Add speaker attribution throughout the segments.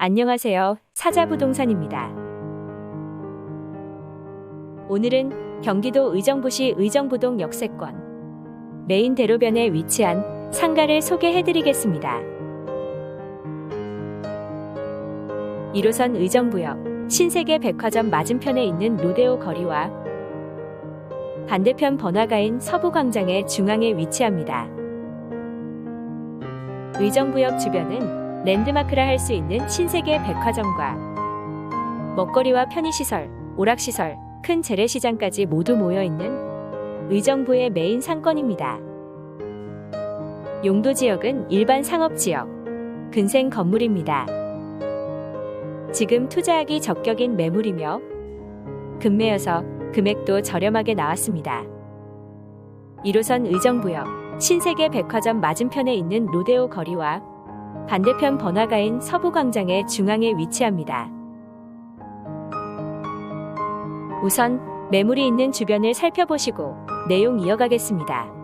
Speaker 1: 안녕하세요. 사자부동산입니다. 오늘은 경기도 의정부시 의정부동 역세권 메인 대로변에 위치한 상가를 소개해 드리겠습니다. 1호선 의정부역 신세계 백화점 맞은편에 있는 로데오 거리와 반대편 번화가인 서부광장의 중앙에 위치합니다. 의정부역 주변은 랜드마크라 할 수 있는 신세계 백화점과 먹거리와 편의시설, 오락시설, 큰 재래시장까지 모두 모여 있는 의정부의 메인 상권입니다. 용도 지역은 일반 상업지역, 근생 건물입니다. 지금 투자하기 적격인 매물이며 금매여서 금액도 저렴하게 나왔습니다. 1호선 의정부역 신세계 백화점 맞은편에 있는 로데오 거리와 반대편 번화가인 서부광장의 중앙에 위치합니다. 우선 매물이 있는 주변을 살펴보시고 내용 이어가겠습니다.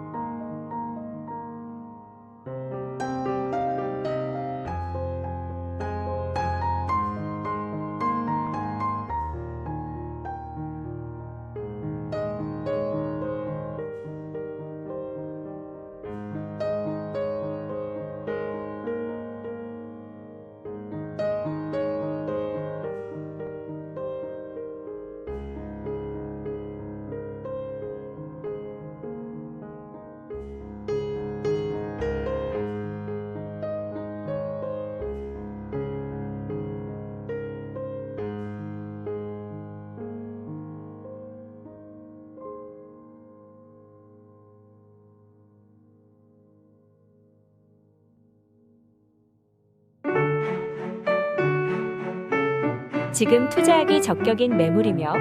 Speaker 1: 지금 투자하기 적격인 매물이며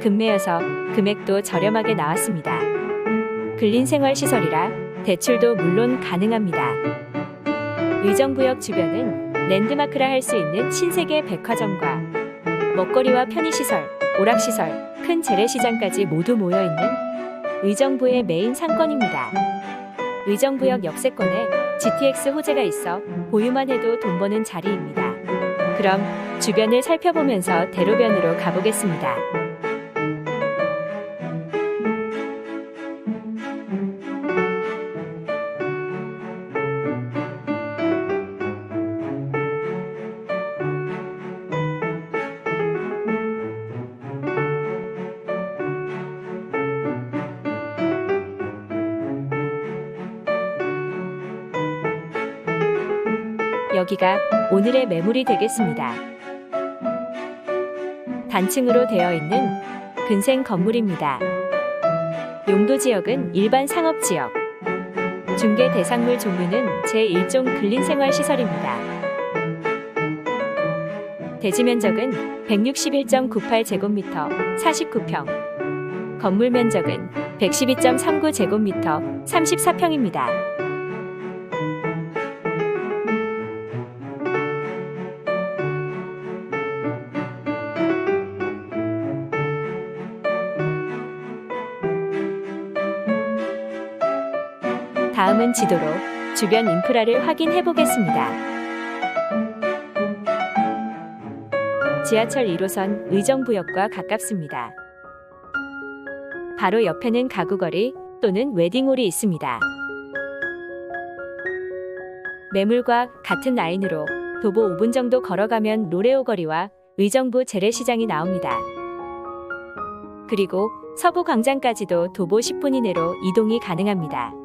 Speaker 1: 금매여서 금액도 저렴하게 나왔습니다. 근린생활시설이라 대출도 물론 가능합니다. 의정부역 주변은 랜드마크라 할 수 있는 신세계 백화점과 먹거리와 편의시설, 오락시설, 큰 재래시장까지 모두 모여 있는 의정부의 메인 상권입니다. 의정부역 역세권에 GTX 호재가 있어 보유만 해도 돈 버는 자리입니다. 그럼 주변을 살펴보면서 대로변으로 가보겠습니다. 여기가 오늘의 매물이 되겠습니다. 단층으로 되어 있는 근생 건물입니다. 용도 지역은 일반 상업 지역. 중개 대상물 종류는 제1종 근린생활시설입니다. 대지 면적은 161.98제곱미터 49평. 건물 면적은 112.39제곱미터 34평입니다. 다음은 지도로 주변 인프라를 확인해 보겠습니다. 지하철 1호선 의정부역과 가깝습니다. 바로 옆에는 가구거리 또는 웨딩홀이 있습니다. 매물과 같은 라인으로 도보 5분 정도 걸어가면 로레오 거리와 의정부 재래시장이 나옵니다. 그리고 서부 광장까지도 도보 10분 이내로 이동이 가능합니다.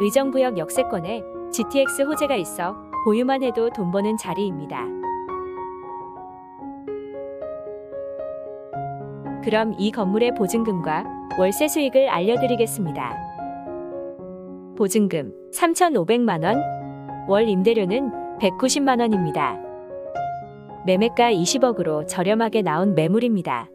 Speaker 1: 의정부역 역세권에 GTX 호재가 있어 보유만 해도 돈 버는 자리입니다. 그럼 이 건물의 보증금과 월세 수익을 알려드리겠습니다. 보증금 3,500만원, 월 임대료는 190만원입니다. 매매가 20억으로 저렴하게 나온 매물입니다.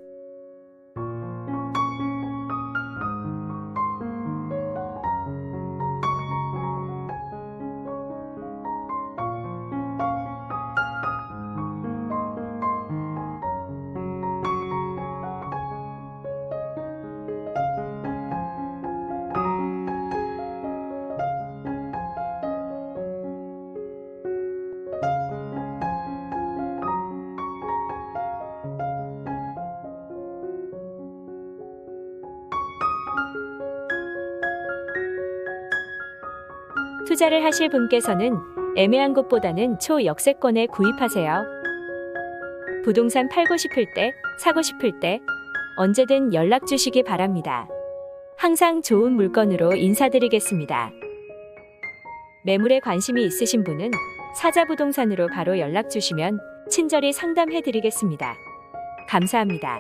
Speaker 1: 투자를 하실 분께서는 애매한 곳보다는 초역세권에 구입하세요. 부동산 팔고 싶을 때, 사고 싶을 때 언제든 연락 주시기 바랍니다. 항상 좋은 물건으로 인사드리겠습니다. 매물에 관심이 있으신 분은 사자부동산으로 바로 연락 주시면 친절히 상담해 드리겠습니다. 감사합니다.